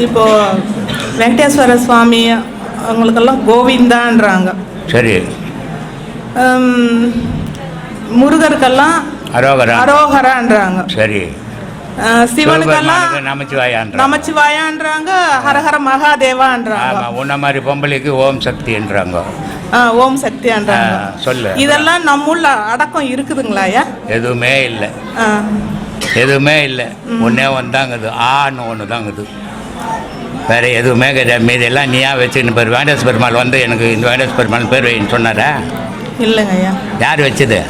இப்போ வெங்கடேஸ்வர சுவாமி அவங்களுக்கெல்லாம் கோவிந்தான்றாங்க. சரி. முருகருக்கெல்லாம் அரோகரா. அரோகரான்றாங்க. சரி. சிவனுக்கெல்லாம் சிவபெருமானுக்கு நமச்சிவாயான்ற நமச்சிவாயான்றாங்க ஹரஹர மகாதேவான்றாங்க. உன்ன மாதிரி பொம்பளைக்கு ஓம் சக்தின்றாங்க. ஓம் சக்தியான்றாங்க. ஆ, சொல்லு. இதெல்லாம் நம்முள்ள அடக்கம் இருக்குதுங்களா ஐயா? எதுவுமே இல்லை. எதுவுமே இல்லை. ஒன்றே ஒன்று தாங்குது ஆன்னு ஒன்று தாங்குது வேற எதுவுமே கிடையாது. மீதி எல்லாம் நீயா வச்சுன்னு பேர் வேண்டஸ் பெருமாள் வந்து எனக்கு இந்த வேண்டஸ் பெருமாள் பேர் வைன்னு சொன்னாரா? இல்லைங்க ஐயா. யார் வச்சது?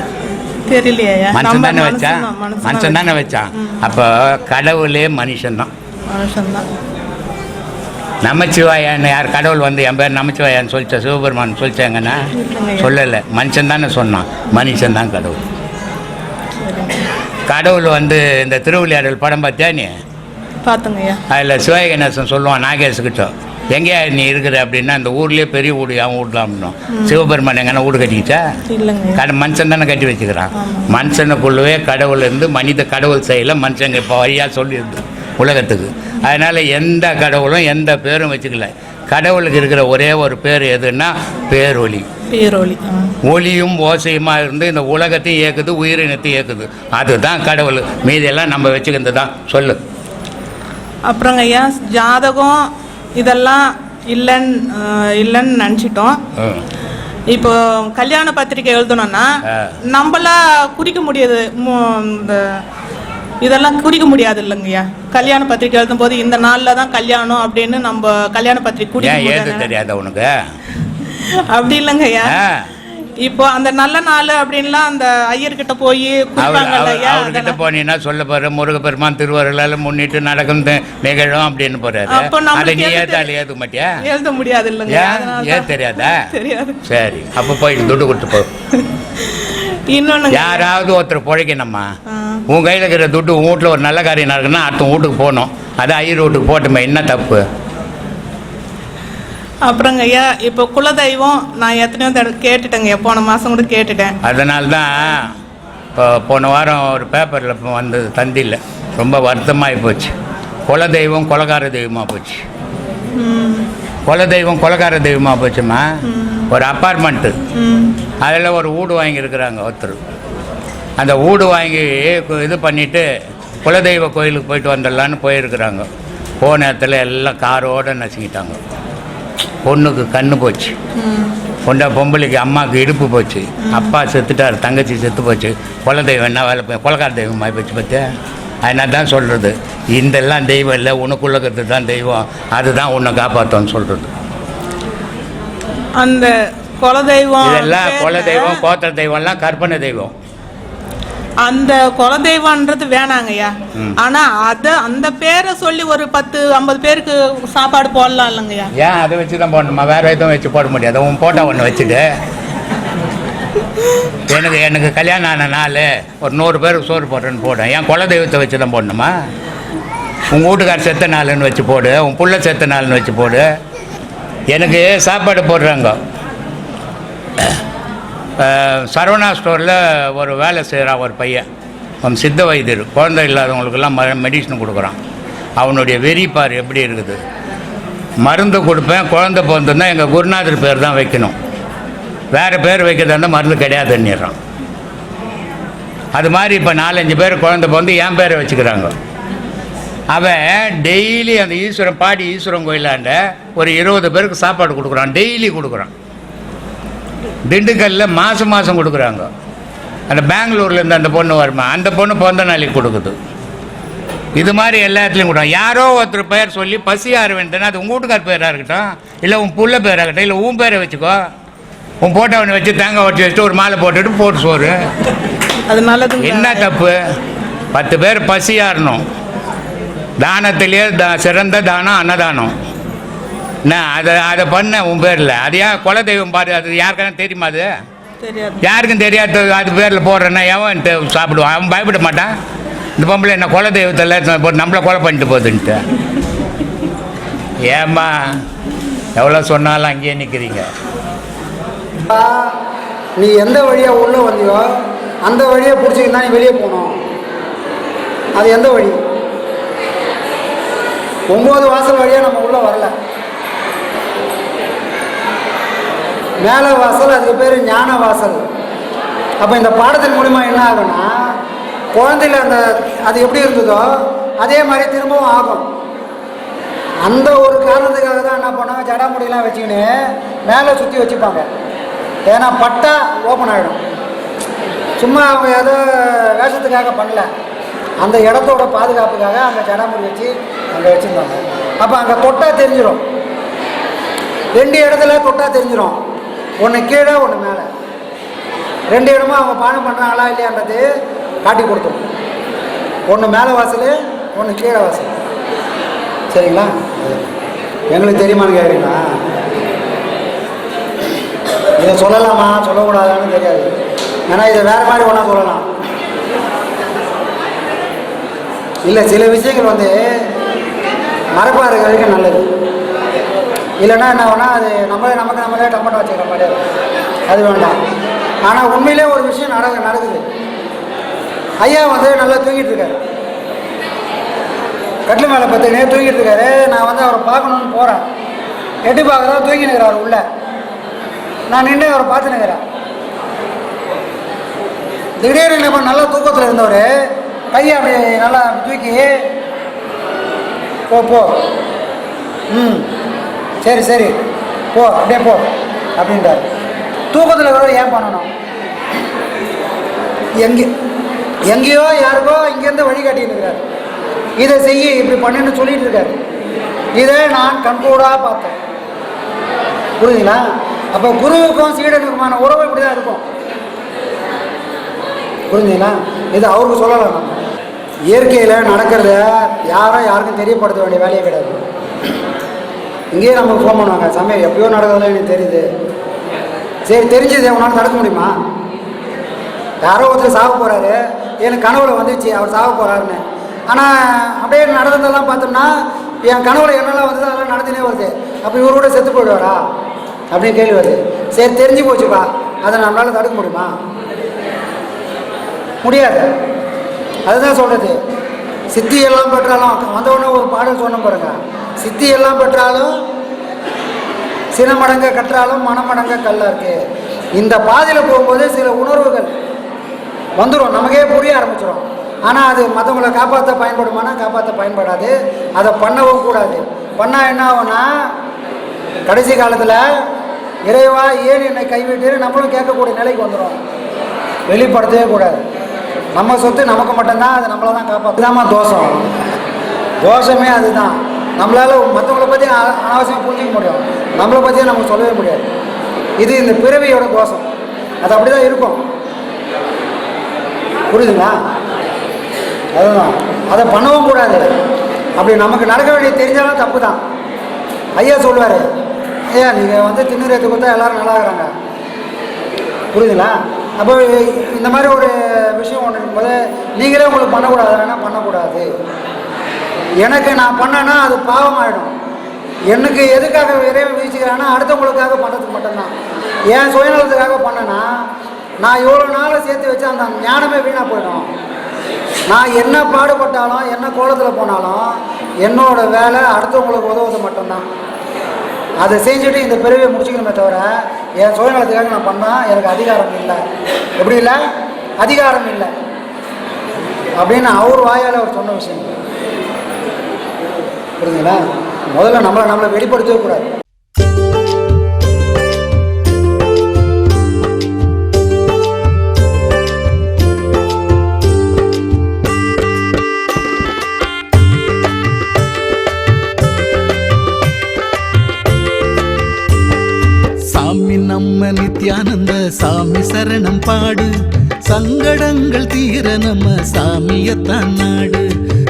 தெரியலையா மனுஷன் தானே வச்சான் மனுஷன் தானே வச்சான் அப்போ கடவுளே மனுஷன்தான் மனுஷன்தான் நமச்சிவாயான்னு யார் கடவுள் வந்து என் பேர் நமச்சிவாயான்னு சொல்லிச்சா சிவபெருமான் சொல்லிச்சாங்கன்னா. சொல்லலை. மனுஷன் தானே சொன்னான். மனுஷன் தான் கடவுள். கடவுள் வந்து இந்த திருவிளையாடல் படம் பார்த்தியா நீ? பார்த்துங்க ஐயா அதில் சிவகணேசன் சொல்லுவான் நாகேஷ்கிட்ட எங்கேயா நீ இருக்கிற அப்படின்னா அந்த ஊர்லேயே பெரிய வீடு அவன் வீட்லாம் அப்படின்னும் சிவபெருமான் எங்கன்னா வீடு ஐயா கட மனுஷன் தானே கட்டி வச்சுக்கிறான். மனுஷனுக்குள்ளவே கடவுள் இருந்து மனித கடவுள் செயல மனுஷங்க இப்போ வழியாக சொல்லியிருந்து உலகத்துக்கு. அதனால் எந்த கடவுளும் எந்த பேரும் வச்சுக்கல. கடவுளுக்கு இருக்கிற ஒரே ஒரு பேர் எதுன்னா பேரொளி. ஆ. ஒளியும் ஓசையுமா இருந்து இந்த உலகத்தையும் இயக்குது உயிரினத்தையும் இயக்குது. அதுதான் கடவுள். மீதியெல்லாம் நம்ம வச்சுக்கிறது தான். சொல்லு. அப்புறங்க ஐயா ஜாதகம் இதெல்லாம் இல்லைன்னு இல்லைன்னு நினச்சிட்டோம். இப்போ கல்யாண பத்திரிக்கை எழுதணும்னா. நம்மளா குறிக்க முடியாது இந்த இதெல்லாம் குறிக்க முடியாது இல்லைங்கய்யா கல்யாண பத்திரிக்கை எழுதும் போது இந்த நாளில் தான் கல்யாணம் அப்படின்னு நம்ம கல்யாண பத்திரிக்கை குறிக்க தெரியாதா உனக்கு அப்படி இல்லைங்கய்யா. இப்போ அந்த நல்ல நாள் அப்படின்லாம் அந்த ஐயர்கிட்ட போய் அவர்கிட்ட. போனீங்கன்னா சொல்ல போற முருகப்பெருமான் திருவருளால முன்னிட்டு நடக்கும் நிகழும் அப்படின்னு போறாரு. அப்போ அதை நீ ஏத்தாள் ஏதுக்க மாட்டியா? எழுத முடியாது இல்லைங்க. ஏன். தெரியாதா? தெரியாது. சரி அப்ப போய் துட்டு கொடுத்து போ. இன்னொன்னு யாராவது ஒருத்தர் பிழைக்கணும்மா. உன் கையில் இருக்கிற துட்டு வீட்டில் ஒரு நல்ல காரியம் நடக்குன்னா அடுத்த வீட்டுக்கு போகணும். அது ஐயர் வீட்டுக்கு போட்டுமே என்ன தப்பு? அப்புறங்க ஐயா இப்போ குலதெய்வம் நான் எத்தனையோ தடவை கேட்டுட்டேங்க போன மாதம் கூட கேட்டுட்டேன். அதனால தான் இப்போ போன வாரம் ஒரு பேப்பரில் வந்தது தந்தியில் ரொம்ப வருத்தமாகி போச்சு. குல தெய்வம் தெய்வமாக போச்சு குல தெய்வம் தெய்வமாக போச்சுமா? ஒரு அப்பார்ட்மெண்ட்டு அதில் ஒரு வீடு வாங்கியிருக்கிறாங்க ஒருத்தர். அந்த வீடு வாங்கி கு- இது பண்ணிவிட்டு குலதெய்வ கோயிலுக்கு போயிட்டு வந்துடலான்னு போயிருக்கிறாங்க. போன நேரத்தில் எல்லாம் காரோடு நசுங்கிட்டாங்க. பொண்ணுக்கு கண்ணு போச்சு. பொண்டா பொம்பளைக்கு அம்மாவுக்கு இடுப்பு போச்சு. அப்பா செத்துட்டார் தங்கச்சி செத்து போச்சு. குலதெய்வம் என்ன வேலை போய் கொலக்கார தெய்வம் ஆகி போச்சு பார்த்தியா அதனால தான் சொல்கிறது இந்தெல்லாம் தெய்வம் இல்லை உனக்குள்ளக்கிறது தான் தெய்வம். அதுதான் உன்னை காப்பாற்றும்னு சொல்கிறது அந்த குலதெய்வம் இதெல்லாம் பேர்ல குலதெய்வம் கோத்திர தெய்வம்லாம் கற்பனை தெய்வம். அந்த குலதெய்வம்ன்றது வேணாங்கய்யா. ஆனா அத அந்த பேரை சொல்லி ஒரு பத்து ஐம்பது பேருக்கு சாப்பாடு போடலாம் இல்லைங்கய்யா. ஏன் அதை வச்சு தான் போடணுமா? வேறு எதுவும் வச்சு போட முடியாது. உன் போட்டோ ஒன்று வச்சுட்டு எனக்கு எனக்கு கல்யாணம் ஆன நாள் ஒரு நூறு பேருக்கு சோறு போடுறேன்னு போடும் என் குல தெய்வத்தை வச்சு தான் போடணுமா? உங்கள் வீட்டுக்கார் செத்த நாளுன்னு வச்சு போடு. உன் புள்ள செத்த நாள்னு வச்சு போடு. எனக்கு சாப்பாடு போடுறாங்க. சரவணா ஸ்டோரில் ஒரு வேலை செய்கிறான் ஒரு பையன். அவன் சித்த வைத்தியர். குழந்தை இல்லாதவங்களுக்கெல்லாம் ம மெடிசன் கொடுக்குறான். அவனுடைய வெறி பார் எப்படி இருக்குது? மருந்து கொடுப்பேன் குழந்தை பிறந்ததுன்னா எங்கள் குருநாதர் பேர் தான் வைக்கணும். வேறு பேர் வைக்கிறதா இருந்தால் மருந்து கிடையாது கிடையாதுன்னுறான். அது மாதிரி இப்போ நாலஞ்சு பேர் குழந்தை பிறந்து என் பேரை வச்சுக்கிறாங்க. அவன் டெய்லி அந்த ஈஸ்வரன் பாடி ஈஸ்வரன் கோயிலாண்ட ஒரு இருபது பேருக்கு சாப்பாடு கொடுக்குறான். டெய்லி கொடுக்குறான். திண்டுக்கல்லில் மாதம் மாதம் கொடுக்குறாங்க. அந்த பெங்களூர்லேருந்து அந்த பொண்ணு வருமா? அந்த பொண்ணு பிறந்த நாளைக்கு கொடுக்குது. இது மாதிரி எல்லாத்துலேயும் கொடுக்கும் யாரோ ஒருத்தர் பெயர் சொல்லி பசி ஆற அது உங்கள் வீட்டுக்கார் பேராக இருக்கட்டும் இல்லை உன் புள்ள பேராக இருக்கட்டும் இல்லை உன் பேரை வச்சுக்கோ. உன் போட்டோவனை வச்சு தேங்காய் வச்சு வச்சுட்டு ஒரு மாலை போட்டுட்டு போட்டு சோறு. அது நல்லதுங்க என்ன தப்பு? பத்து பேர் பசி ஆறணும். தானத்திலேயே த சிறந்த தானம் அன்னதானம். என்ன அதை அதை பண்ண உன் பேரில். அது ஏன் குல தெய்வம் பாரு அது யாருக்கான தெரியுமா அது? தெரியாது. யாருக்கும் தெரியாத அது பேரில் போடுறேன்னா எவன் சாப்பிடுவான்? அவன் பயப்பட மாட்டான்? இந்த பொம்பளை என்ன குல தெய்வத்தில் போட்டு நம்மளை கொலை பண்ணிட்டு போகுதுன்ட்டு. ஏம்மா எவ்வளோ சொன்னாலும் அங்கேயே நிற்கிறீங்க நீ எந்த வழியா உள்ள வந்தியோ அந்த வழியை பிடிச்சிக்கிட்டு தான் நீ வெளியே போகணும். அது எந்த வழி? ஒம்பது வாசல் வழியா நம்ம உள்ள வரல. மேலே வாசல் அதுக்கு பேர் ஞான வாசல் அப்போ இந்த பாடத்தின் மூலிமா என்ன ஆகும்னா குழந்தையில அந்த அது எப்படி இருந்ததோ அதே மாதிரி திரும்பவும் ஆகும். அந்த ஒரு காரணத்துக்காக தான் என்ன பண்ணாங்க ஜடாமுடியெல்லாம் வச்சுக்கின்னு மேலே சுற்றி வச்சுப்பாங்க. ஏன்னா பட்டா ஓப்பன் ஆகிடும் சும்மா அவங்க ஏதோ வேஷத்துக்காக பண்ணல. அந்த இடத்தோட பாதுகாப்புக்காக அங்கே ஜடாமுடி வச்சு அங்கே வச்சுருந்தாங்க. அப்போ அங்கே தொட்டா தெரிஞ்சிடும் ரெண்டு இடத்துல தொட்டா தெரிஞ்சிடும் ஒன்று கீழே ஒன்று மேலே. ரெண்டு இடமும் அவங்க பானம் பண்ணுறாங்களா இல்லையான்றது காட்டி கொடுத்துரும். ஒன்று மேலே வாசல் ஒன்று கீழே வாசல். சரிங்களா? எங்களுக்கு தெரியுமான்னு கேட்குறீங்களா இதை சொல்லலாமா? சொல்லக்கூடாதான்னு தெரியாது. ஏன்னா இதை வேறு மாதிரி ஒன்றா சொல்லலாம். இல்லை சில விஷயங்கள் வந்து மரப்பாக வரைக்கும் நல்லது. இல்லைன்னா என்ன வேணால் அது நம்மளே நமக்கு நம்மளே டமாட்டோ வச்சுக்கிற மாதிரி அது வேண்டாம். ஆனால் உண்மையிலே ஒரு விஷயம் நட நடக்குது. ஐயா வந்து நல்லா தூங்கிட்டு இருக்காரு. கட்டில் மேலே பத்துக்கினே தூங்கிட்டு இருக்காரு. நான் வந்து அவரை பார்க்கணுன்னு போகிறேன் எட்டி பார்க்குறதா தூங்கி இருக்கிறார் உள்ள. நான் நின்று அவரை பார்த்து நிற்கிறேன் திடீர்னு என்ன நல்லா தூக்கத்தில் இருந்தவர் கையை அப்படி நல்லா தூக்கி போ போ. ம். சரி சரி. போ அப்படியே போ. அப்படின்றார். தூக்கத்தில் இருக்கிறவர் ஏன் பண்ணணும்? எங்கே எங்கேயோ யாருக்கோ இங்கேருந்து வழி காட்டிட்டு இருக்கார். இதை செய்ய இப்படி பண்ணுன்னு சொல்லிட்டு இருக்காரு. இதை நான் கண்கூடாக பார்த்தேன். புரியுதுங்களா? அப்போ குருவுக்கும் சீடனுக்குமான உறவு இப்படி தான் இருக்கும். புரிஞ்சுங்களா? இது அவருக்கு சொல்லலாம் நம்ம. இயற்கையில் நடக்கிறத யாரும் யாருக்கும் தெரியப்படுத்த வேண்டிய வேலையே கிடையாது. இங்கேயே நமக்கு ஃபோன் பண்ணுவாங்க. சமயம் எப்பயோ நடக்கிறதுல எனக்கு தெரியுது. சரி தெரிஞ்சது உன்னால் நடக்க முடியுமா? யாரோ ஒருத்தர் சாக போகிறாரு எனக்கு கனவுல வந்துச்சு அவர் சாக போகிறாருன்னு ஆனால் அப்படியே நடந்ததெல்லாம் பார்த்தோம்னா என் கனவுல என்னெல்லாம் வந்தது அதெல்லாம் நடந்துனே வருது. அப்போ இவர் கூட செத்து போயிடுவாரா? அப்படின்னு கேள்வி வருது. சரி தெரிஞ்சு போச்சுப்பா. அதை நம்மளால் தடுக்க முடியுமா? முடியாது. அதுதான் சொல்கிறது சித்தி எல்லாம் பெற்றாலும் வந்தவுடனே ஒரு பாடல் சொன்ன பாருங்க. சித்தி எல்லாம் பெற்றாலும் சின மடங்க கற்றாலும் மனமடங்க கல்லா இருக்கு. இந்த பாதையில் போகும்போது சில உணர்வுகள் வந்துடும் நமக்கே புரிய ஆரம்பிச்சிடும் ஆனால் அது மற்றவங்களை காப்பாற்ற பயன்படுமானா காப்பாற்ற பயன்படாது. அதை பண்ணவும் கூடாது. பண்ணால் என்ன ஆகும்னா கடைசி காலத்தில் இறைவா ஏன் என்னை கைவிட்டு? நம்மளும் கேட்கக்கூடிய நிலைக்கு வந்துடும் வெளிப்படுத்தவே கூடாது. நம்ம சொத்து நமக்கு மட்டும்தான் அது நம்மளை தான் காப்பாற்றுதாம்மா தோஷம். தோஷமே அதுதான். நம்மளால் மற்றவங்கள பற்றி அ- அனாவசியம் புரிஞ்சிக்க முடியும். நம்மளை பற்றியே நமக்கு சொல்லவே முடியாது. இது இந்த பிறவியோட தோஷம் அது அப்படி தான் இருக்கும். புரியுதுங்களா அதுதான். அதை பண்ணவும் கூடாது. அப்படி நமக்கு நடக்க வேண்டிய தெரிஞ்சாலும் தப்பு தான் ஐயா சொல்லுவார் ஐயா நீங்கள் வந்து திண்ணூர் ஏற்று கொடுத்தா எல்லோரும் நல்லா இருக்கிறாங்க. புரியுதுங்களா அப்போ இந்த மாதிரி ஒரு விஷயம் ஒன்று இருக்கும்போது நீங்களே உங்களுக்கு பண்ணக்கூடாதுன்னா பண்ணக்கூடாது. எனக்கு நான் பண்ணேன்னா அது பாவமாயிடும். எனக்கு எதுக்காக இறைவன் வீழ்ச்சிக்கிறான்னா அடுத்தவங்களுக்காக பண்ணுறதுக்கு மட்டும்தான். என் சுயநலத்துக்காக பண்ணேன்னா நான் இவ்வளோ நாள் சேர்த்து வச்சு அந்த ஞானமே வீணாக போயிடும். நான் என்ன பாடுபட்டாலும் என்ன கோலத்தில் போனாலும் என்னோட வேலை அடுத்தவங்களுக்கு உதவுறது மட்டும்தான். அதை செஞ்சுட்டு இந்த பிறவியை முடிச்சுக்கணுமே தவிர என் சுயநலத்துக்காக நான் பண்ணால் எனக்கு அதிகாரம் இல்லை. எப்படி இல்லை? அதிகாரம் இல்லை. அப்படின்னு அவர் வாயால் அவர் சொன்ன விஷயம் புரியுதுங்களா முதல்ல நம்மளை நம்மளை வெளிப்படுத்தவே கூடாது. சாமி நம்ம நித்யானந்த சாமி சரணம் பாடு. சங்கடங்கள் தீர நம்ம சாமியத்தான் நாடு.